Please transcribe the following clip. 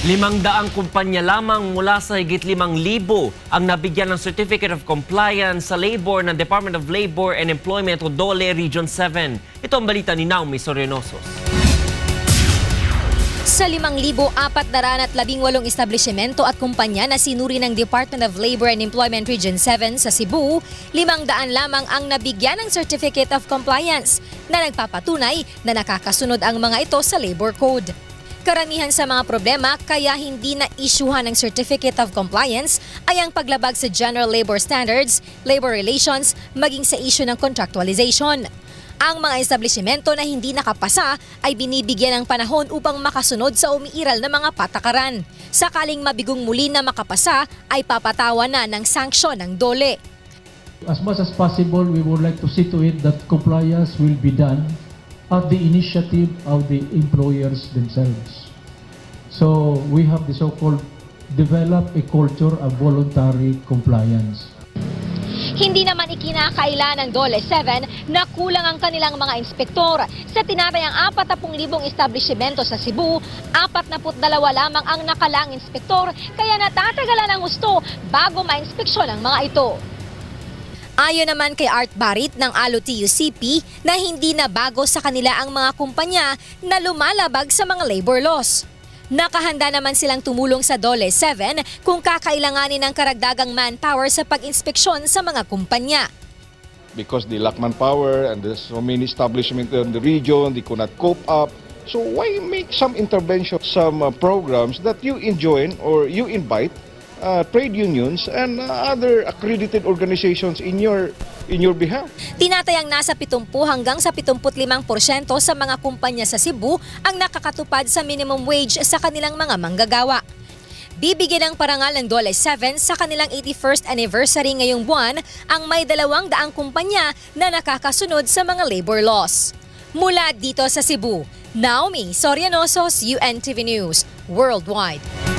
Limang daang kumpanya lamang mula sa higit limang libo ang nabigyan ng Certificate of Compliance sa Labor ng Department of Labor and Employment o DOLE Region 7. Ito ang balita ni Naomi Sorenosos. Sa 5,418 establishmento at kumpanya na sinuri ng Department of Labor and Employment Region 7 sa Cebu, 500 lamang ang nabigyan ng Certificate of Compliance na nagpapatunay na nakakasunod ang mga ito sa Labor Code. Karamihan sa mga problema kaya hindi na isyuhan ng Certificate of Compliance ay ang paglabag sa General Labor Standards, Labor Relations, maging sa issue ng contractualization. Ang mga establishmento na hindi nakapasa ay binibigyan ng panahon upang makasunod sa umiiral na mga patakaran. Sakaling mabigong muli na makapasa ay papatawan na ng sanksyon ng dole. As much as possible, we would like to see to it that compliance will be done at the initiative of the employers themselves. So we have the so-called develop a culture of voluntary compliance. Hindi naman ikinakaila ng Dole 7 na kulang ang kanilang mga inspektor. Sa tinatayang 40,000 establishmento sa Cebu, 42 lamang ang nakalang inspektor kaya natatagalan ang gusto bago ma-inspeksyon ang mga ito. Ayon naman kay Art Barit ng Alo TUCP na hindi na bago sa kanila ang mga kumpanya na lumalabag sa mga labor laws. Nakahanda naman silang tumulong sa Dole 7 kung kakailanganin ng karagdagang manpower sa pag-inspeksyon sa mga kumpanya. because they lack manpower and there's so many establishments in the region, they could not cope up. So why make some intervention, some uh, programs that you enjoin or you invite uh, trade unions and uh, other accredited organizations in your in your behalf? Tinatayang nasa 70 hanggang sa 75% sa mga kumpanya sa Cebu ang nakakatupad sa minimum wage sa kanilang mga manggagawa. Bibigyan ng parangal ng Dole 7 sa kanilang 81st anniversary ngayong buwan ang may dalawang daang kumpanya na nakakasunod sa mga labor laws. Mula dito sa Cebu, Naomi Sorianosos, UNTV News, Worldwide.